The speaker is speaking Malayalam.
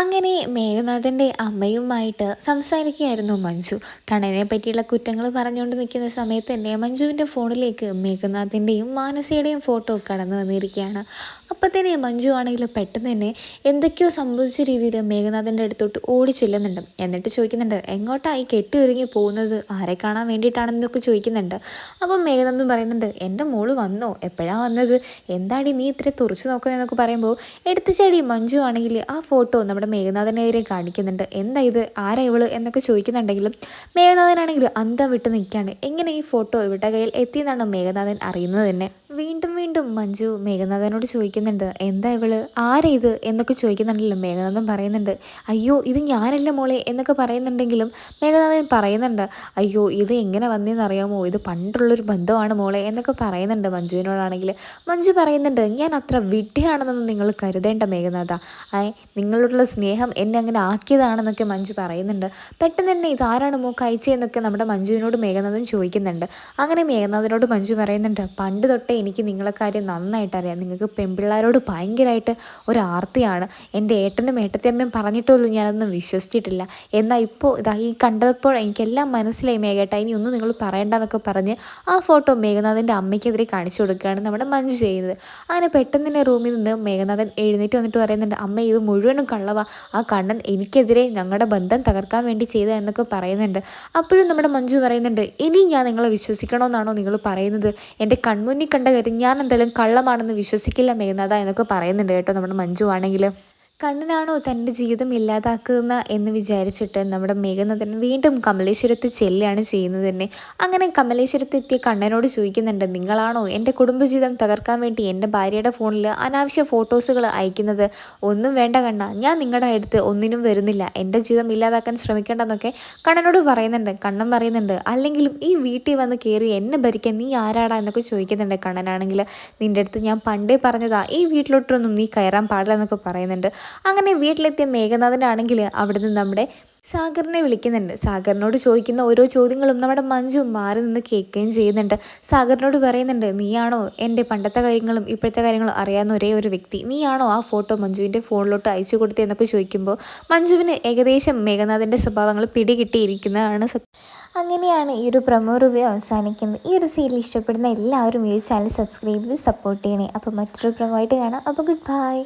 അങ്ങനെ മേഘനാഥന്റെ അമ്മയുമായിട്ട് സംസാരിക്കുകയായിരുന്നു മഞ്ജു. കണ്ണനെ പറ്റിയുള്ള കുറ്റങ്ങൾ പറഞ്ഞുകൊണ്ട് നിൽക്കുന്ന സമയത്ത് തന്നെ മഞ്ജുവിന്റെ ഫോണിലേക്ക് മേഘനാഥിന്റെയും മാനസയുടെയും ഫോട്ടോ കടന്നു വന്നിരിക്കുകയാണ്. അപ്പം തന്നെ മഞ്ജു ആണെങ്കിൽ പെട്ടെന്ന് തന്നെ എന്തൊക്കെയോ സംഭവിച്ച രീതിയിൽ മേഘനാഥന്റെ അടുത്തോട്ട് ഓടി ചെല്ലുന്നുണ്ട്. എന്നിട്ട് ചോദിക്കുന്നുണ്ട് എങ്ങോട്ടായി? കെട്ടി ഒരുങ്ങി പോകുന്നത് ആരെ കാണാൻ വേണ്ടിയിട്ടാണെന്നൊക്കെ ചോദിക്കുന്നുണ്ട്. അപ്പം മേഘനാഥൻ പറയുന്നുണ്ട് എന്റെ മോൾ വന്നോ? എപ്പോഴാണ് വന്നത്? എന്താടി നീ ഇത്ര തുറച്ചു നോക്കുന്നതെന്നൊക്കെ പറയുമ്പോൾ എടുത്തു ചാടി മഞ്ജു ആണെങ്കിൽ ആ ഫോട്ടോ നമ്മുടെ നമ്മുടെ മേഘനാഥനെതിരെ കാണിക്കുന്നുണ്ട്. എന്താ ഇത്? ആരാ ഇവൾ? എന്നൊക്കെ ചോദിക്കുന്നുണ്ടെങ്കിലും മേഘനാഥനാണെങ്കിലും അന്തം വിട്ട് നിൽക്കുകയാണ്. എങ്ങനെ ഈ ഫോട്ടോ ഇവരുടെ കയ്യിൽ എത്തിയെന്നാണ് മേഘനാഥൻ അറിയുന്നത് തന്നെ. വീണ്ടും വീണ്ടും മഞ്ജു മേഘനാഥനോട് ചോദിക്കുന്നുണ്ട് എന്താ ഇവൾ? ആരാ എന്നൊക്കെ ചോദിക്കുന്നുണ്ടല്ലോ മേഘനാഥൻ പറയുന്നുണ്ട് അയ്യോ ഇത് ഞാനല്ല മോളെ എന്നൊക്കെ പറയുന്നുണ്ടെങ്കിലും മേഘനാഥൻ പറയുന്നുണ്ട് അയ്യോ ഇത് എങ്ങനെ വന്നതെന്ന് അറിയാമോ? ഇത് പണ്ടുള്ളൊരു ബന്ധമാണ് മോളെ എന്നൊക്കെ പറയുന്നുണ്ട് മഞ്ജുവിനോടാണെങ്കിൽ. മഞ്ജു പറയുന്നുണ്ട് ഞാൻ അത്ര വിഡ്ഢിയാണെന്നൊന്നും നിങ്ങൾ കരുതേണ്ട മേഘനാഥ. ഐ നിങ്ങളോടുള്ള സ്നേഹം എന്നെ അങ്ങനെ ആക്കിയതാണെന്നൊക്കെ മഞ്ജു പറയുന്നുണ്ട്. പെട്ടെന്ന് തന്നെ ഇതാരാണ് മോക്ക് അയച്ചതെന്നൊക്കെ നമ്മുടെ മഞ്ജുവിനോട് മേഘനാഥൻ ചോദിക്കുന്നുണ്ട്. അങ്ങനെ മേഘനാഥനോട് മഞ്ജു പറയുന്നുണ്ട് പണ്ട് തൊട്ടേ എനിക്ക് നിങ്ങളെ കാര്യം നന്നായിട്ട് അറിയാം. നിങ്ങൾക്ക് പെൺപിള്ളേരോട് ഭയങ്കരമായിട്ട് ഒരു ആർത്തിയാണ്. എന്റെ ഏട്ടനും ഏട്ടത്തിയമ്മയും പറഞ്ഞിട്ടുള്ളൂ ഞാനൊന്നും വിശ്വസിച്ചിട്ടില്ല. എന്നാൽ ഇപ്പോൾ ഇതാ ഈ കണ്ടപ്പോൾ എനിക്കെല്ലാം മനസ്സിലായി മേഘേട്ട ഇനി ഒന്നും നിങ്ങൾ പറയണ്ടെന്നൊക്കെ പറഞ്ഞ് ആ ഫോട്ടോ മേഘനാഥന്റെ അമ്മയ്ക്കെതിരെ കാണിച്ചു കൊടുക്കുകയാണ് നമ്മുടെ മഞ്ജു ചെയ്യുന്നത്. അങ്ങനെ പെട്ടെന്ന് തന്നെ റൂമിൽ നിന്ന് മേഘനാഥൻ എഴുന്നേറ്റ് വന്നിട്ട് പറയുന്നുണ്ട് അമ്മ ഇത് മുഴുവനും കള്ളവ. ആ കണ്ണൻ എനിക്കെതിരെ ഞങ്ങളുടെ ബന്ധം തകർക്കാൻ വേണ്ടി ചെയ്ത എന്നൊക്കെ പറയുന്നുണ്ട്. അപ്പോഴും നമ്മുടെ മഞ്ജു പറയുന്നുണ്ട് ഇനി ഞാൻ നിങ്ങളെ വിശ്വസിക്കണമെന്നാണോ നിങ്ങൾ പറയുന്നത്? എന്റെ കൺമുന്നിൽ കണ്ട കാര്യം ഞാൻ എന്തായാലും കള്ളമാണെന്ന് വിശ്വസിക്കില്ല മേഘനാഥ എന്നൊക്കെ പറയുന്നുണ്ട് കേട്ടോ നമ്മുടെ മഞ്ജു ആണെങ്കിൽ കണ്ണനാണോ തന്റെ ജീവിതം ഇല്ലാതാക്കുന്ന എന്ന് വിചാരിച്ചിട്ട് നമ്മുടെ മേഘനാഥൻ വീണ്ടും കമലേശ്വരത്ത് ചെല്ലുകയാണ് ചെയ്യുന്നത് തന്നെ. അങ്ങനെ കമലേശ്വരത്ത് എത്തിയ കണ്ണനോട് ചോദിക്കുന്നുണ്ട് നിങ്ങളാണോ എന്റെ കുടുംബജീവിതം തകർക്കാൻ വേണ്ടി എന്റെ ഭാര്യയുടെ ഫോണിൽ അനാവശ്യ ഫോട്ടോസുകൾ അയക്കുന്നത്? ഒന്നും വേണ്ട കണ്ണ ഞാൻ നിങ്ങളുടെ അടുത്ത് ഒന്നിനും വരുന്നില്ല. എന്റെ ജീവിതം ഇല്ലാതാക്കാൻ ശ്രമിക്കേണ്ടെന്നൊക്കെ കണ്ണനോട് പറയുന്നുണ്ട്. കണ്ണൻ പറയുന്നുണ്ട് അല്ലെങ്കിലും ഈ വീട്ടിൽ വന്ന് കയറി എന്നെ ഭരിക്കാൻ നീ ആരാടാ? എന്നൊക്കെ ചോദിക്കുന്നുണ്ട് കണ്ണനാണെങ്കിൽ. നിന്റെ അടുത്ത് ഞാൻ പണ്ടേ പറഞ്ഞതാ ഈ വീട്ടിലോട്ടൊന്നും നീ കയറാൻ പാടില്ല എന്നൊക്കെ പറയുന്നുണ്ട്. അങ്ങനെ വീട്ടിലെത്തിയ മേഘനാഥനാണെങ്കിൽ അവിടുന്ന് നമ്മുടെ സാഗറിനെ വിളിക്കുന്നുണ്ട്. സാഗറിനോട് ചോദിക്കുന്ന ഓരോ ചോദ്യങ്ങളും നമ്മുടെ മഞ്ജു മാറി നിന്ന് കേൾക്കുകയും ചെയ്യുന്നുണ്ട്. സാഗറിനോട് പറയുന്നുണ്ട് നീയാണോ എന്റെ പണ്ടത്തെ കാര്യങ്ങളും ഇപ്പോഴത്തെ കാര്യങ്ങളും അറിയാവുന്ന ഒരേ ഒരു വ്യക്തി? നീയാണോ ആ ഫോട്ടോ മഞ്ജുവിന്റെ ഫോണിലോട്ട് അയച്ചു കൊടുത്തതെന്നൊക്കെ ചോദിക്കുമ്പോൾ മഞ്ജുവിന് ഏകദേശം മേഘനാഥന്റെ സ്വഭാവങ്ങൾ പിടികിട്ടിയിരിക്കുന്നതാണ് അങ്ങനെയാണ് ഈ ഒരു പ്രമോ റിവ്യൂ അവസാനിക്കുന്നത്. ഈ ഒരു സീരിയൽ ഇഷ്ടപ്പെടുന്ന എല്ലാവരും ഈ ചാനൽ സബ്സ്ക്രൈബ് ചെയ്ത് സപ്പോർട്ട് ചെയ്യണേ. അപ്പോൾ മറ്റൊരു പ്രമോ ആയിട്ട് കാണാം. അപ്പോൾ ഗുഡ് ബൈ.